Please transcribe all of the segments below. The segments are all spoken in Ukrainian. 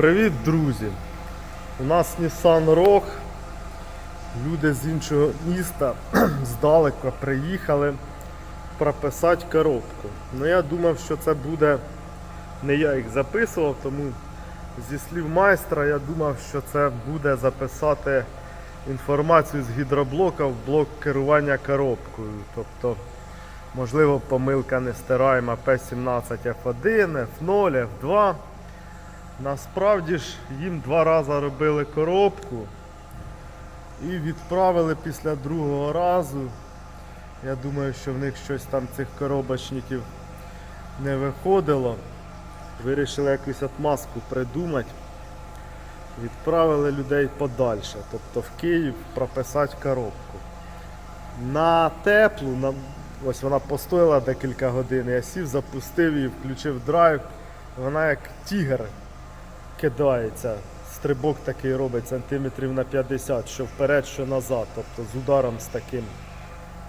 Привіт, друзі! У нас Nissan Rogue. Люди з іншого міста здалека приїхали прописати коробку. Ну я думав, що це буде не я їх записував, тому зі слів майстра я думав, що це буде записати інформацію з гідроблока в блок керування коробкою. Тобто, можливо, помилка нестираєма P17 F1, F0, F2. Насправді ж їм два рази робили коробку і відправили після другого разу. Я думаю, що в них щось там цих коробочників не виходило. Вирішили якусь отмазку придумати. Відправили людей подальше, тобто в Київ прописати коробку. На теплу, на... ось вона постояла декілька годин, я сів, запустив її, включив драйв. Вона як тігр кидається. Стрибок такий робить сантиметрів на 50, що вперед, що назад. Тобто з ударом з таким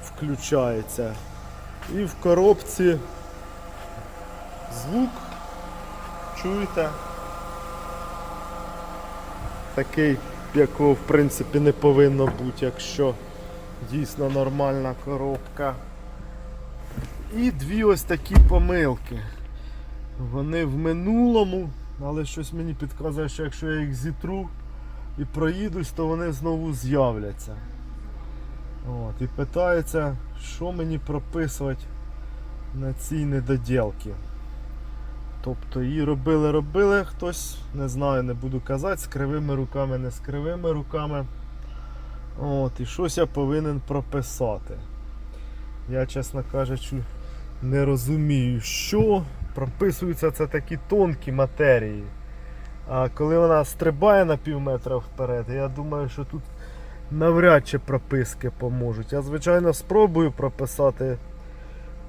включається. І в коробці звук чуєте. Такий, якого в принципі не повинно бути, якщо дійсно нормальна коробка. І дві ось такі помилки. Вони в минулому, але щось мені підказує, що якщо я їх зітру і проїдусь, то вони знову з'являться. От, І питається, що мені прописувати на цій недоділці. Тобто її робили-робили хтось, не знаю, не буду казати, з кривими руками, не з кривими руками. От, І щось я повинен прописати. Я, чесно кажучи, не розумію, що прописуються це такі тонкі матерії. А коли вона стрибає на пів метра вперед, я думаю, що тут навряд чи прописки поможуть. Я, звичайно, спробую прописати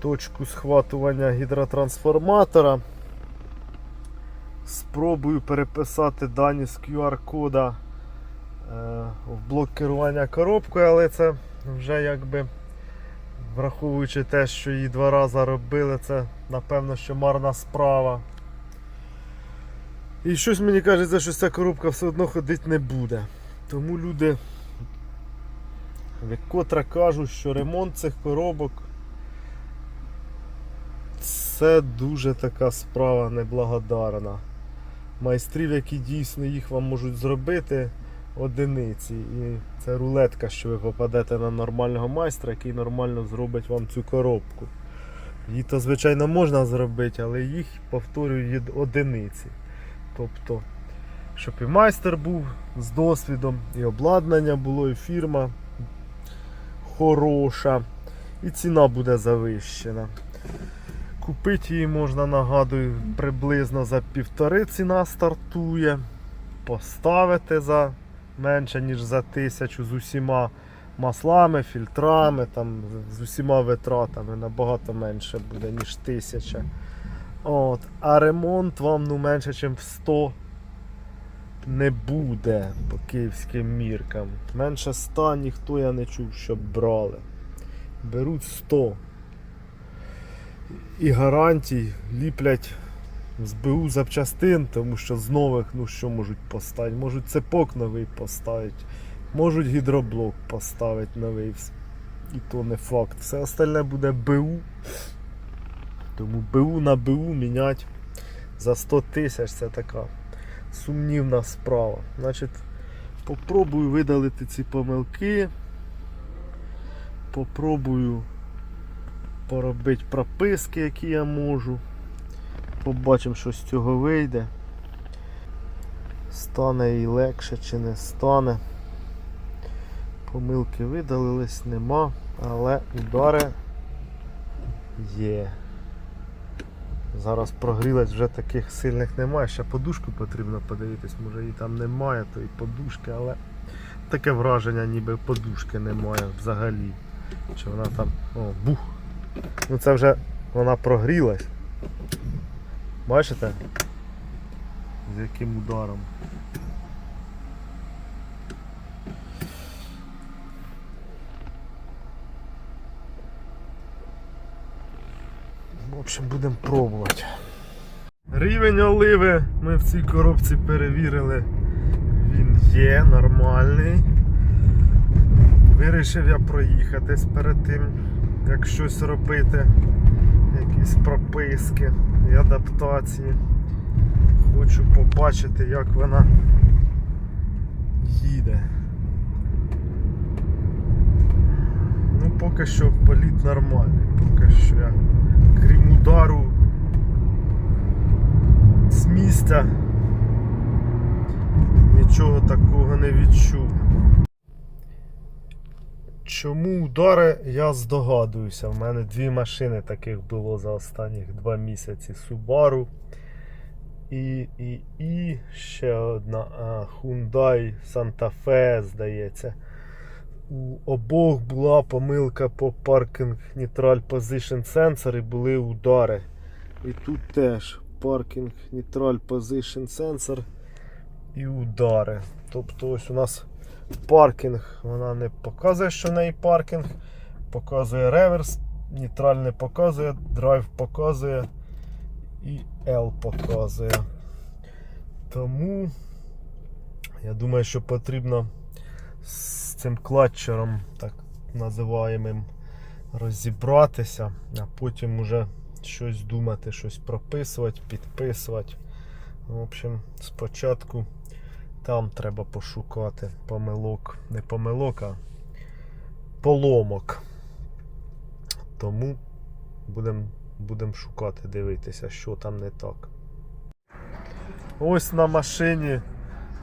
точку схватування гідротрансформатора. Спробую переписати дані з QR-кода е, в блок керування коробкою, але це вже якби враховуючи те, що її два рази робили, це напевно що марна справа. І щось мені кажеться, що ця коробка все одно ходити не буде. Тому люди вкотре кажуть, що ремонт цих коробок це дуже така справа неблагодарна. Майстрів, які дійсно їх вам можуть зробити, одиниці. І це рулетка, що ви попадете на нормального майстра, який нормально зробить вам цю коробку. Її то, звичайно, можна зробити, але їх, повторюю, є одиниці. Тобто, щоб і майстер був з досвідом, і обладнання було, і фірма хороша, і ціна буде завищена. Купити її можна, нагадую, приблизно за півтори ціна стартує. Поставити за менше, ніж за тисячу з усіма маслами, фільтрами, там, з усіма витратами набагато менше буде, ніж тисяча. От. А ремонт вам ну, менше, ніж в 100 не буде по київським міркам. Менше 100 ніхто я не чув, щоб брали. Беруть 100. І гарантій ліплять з БУ запчастин, тому що з нових, ну що можуть поставити? Можуть цепок новий поставити, можуть гідроблок поставити новий. І то не факт. Все остальне буде БУ. Тому БУ на БУ міняти за 100 тисяч це така сумнівна справа. Значить, попробую видалити ці помилки. Попробую поробити прописки, які я можу. Побачимо, що з цього вийде. Стане і легше чи не стане. Помилки видалились, нема, але удари є. Зараз прогрілась вже таких сильних немає. Ще подушку потрібно подивитись, може її там немає, то і подушки, але таке враження, ніби подушки немає взагалі. Чи вона там... О, бух! Ну це вже вона прогрілась. Бачите? З яким ударом. В общем, будемо пробувати. Рівень оливи ми в цій коробці перевірили. Він є нормальний. Вирішив я проїхатись перед тим, як щось робити. Якісь прописки і адаптації. Хочу побачити, як вона їде. Ну, поки що політ нормальний, поки що я крім удару з місця нічого такого не відчув. Чому удари, я здогадуюся. В мене дві машини таких було за останніх два місяці. Subaru і, і, і ще одна а, Hyundai Santa Fe, здається. У обох була помилка по Parking Neutral Position Sensor і були удари. І тут теж Parking Neutral Position Sensor і удари. Тобто ось у нас паркінг, вона не показує, що в неї паркінг, показує реверс, нейтраль не показує, драйв показує і L показує. Тому я думаю, що потрібно з цим клатчером, так називаємим, розібратися, а потім уже щось думати, щось прописувати, підписувати. В общем, спочатку там треба пошукати помилок, не помилок, а поломок. Тому будемо будем шукати, дивитися, що там не так. Ось на машині,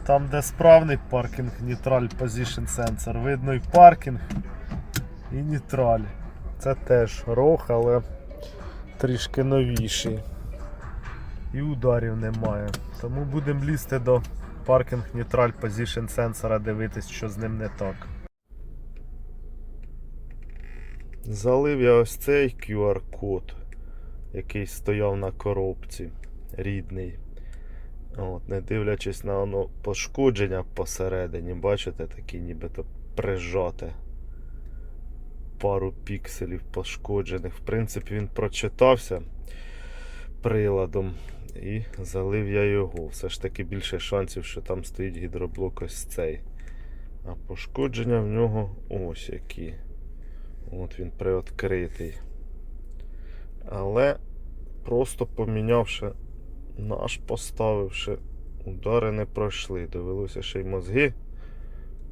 там де справний паркінг, Neutral Position Sensor, видно і паркінг, і нейтраль. Це теж рог, але трішки новіший. І ударів немає. Тому будемо лізти до паркінг Neutral Position сенсора, дивитись, що з ним не так. Залив я ось цей QR-код, який стояв на коробці, рідний. От, не дивлячись на воно пошкодження посередині, бачите, такі нібито прижате. Пару пікселів пошкоджених. В принципі, він прочитався приладом і залив я його. Все ж таки більше шансів, що там стоїть гідроблок ось цей. А пошкодження в нього ось які. От він приоткритий. Але просто помінявши наш поставивши, удари не пройшли. Довелося ще й мозги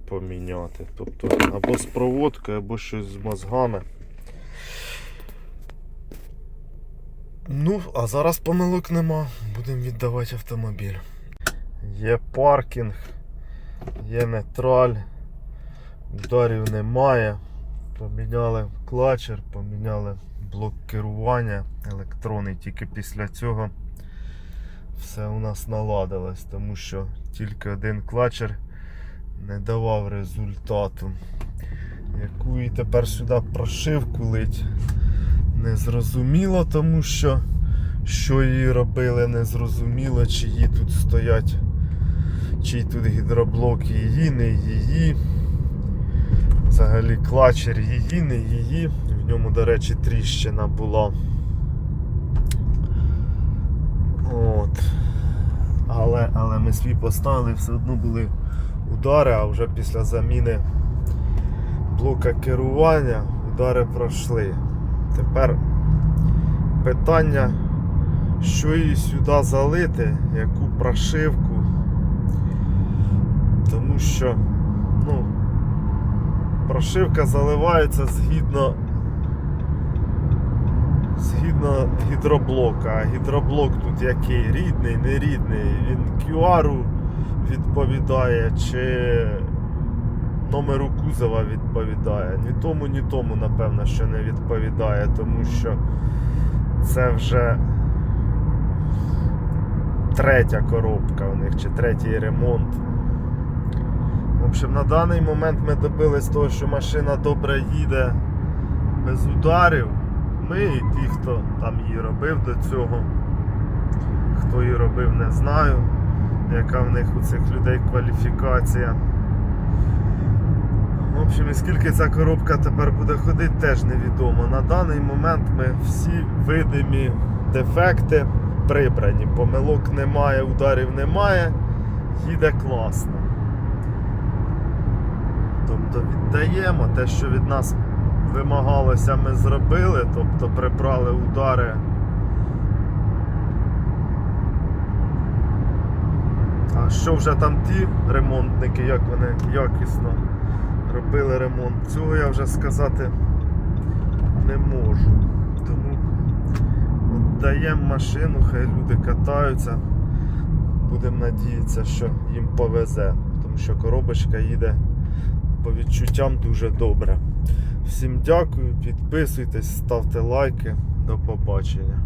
поміняти. Тобто або з проводкою, або щось з мозгами. Ну, а зараз помилок нема. Будемо віддавати автомобіль. Є паркінг, є нейтраль, ударів немає. Поміняли клачер, поміняли блок керування електронний. Тільки після цього все у нас наладилось, тому що тільки один клачер не давав результату. Яку і тепер сюди прошивку лить незрозуміло, тому що що її робили, незрозуміло, чиї тут стоять, чий тут гідроблок її, не її. Взагалі клачер її, не її. В ньому, до речі, тріщина була. От. Але, але ми свій поставили, все одно були удари, а вже після заміни блока керування удари пройшли. Тепер питання, що її сюди залити, яку прошивку. Тому що ну, прошивка заливається згідно згідно гідроблока. А гідроблок тут який рідний, не рідний, він QR відповідає чи номеру кузова відповідає. Ні тому, ні тому, напевно, що не відповідає, тому що це вже третя коробка у них чи третій ремонт. В общем, на даний момент ми добились того, що машина добре їде без ударів. Ми і ті, хто там її робив до цього. Хто її робив, не знаю, яка в них у цих людей кваліфікація. В общем, і скільки ця коробка тепер буде ходити, теж невідомо. На даний момент ми всі видимі дефекти прибрані. Помилок немає, ударів немає, їде класно. Тобто віддаємо те, що від нас вимагалося, ми зробили, тобто прибрали удари. А що вже там ті ремонтники, як вони якісно робили ремонт, цього я вже сказати не можу. Тому от даємо машину, хай люди катаються. Будемо надіятися, що їм повезе, тому що коробочка їде по відчуттям дуже добре. Всім дякую, підписуйтесь, ставте лайки. До побачення.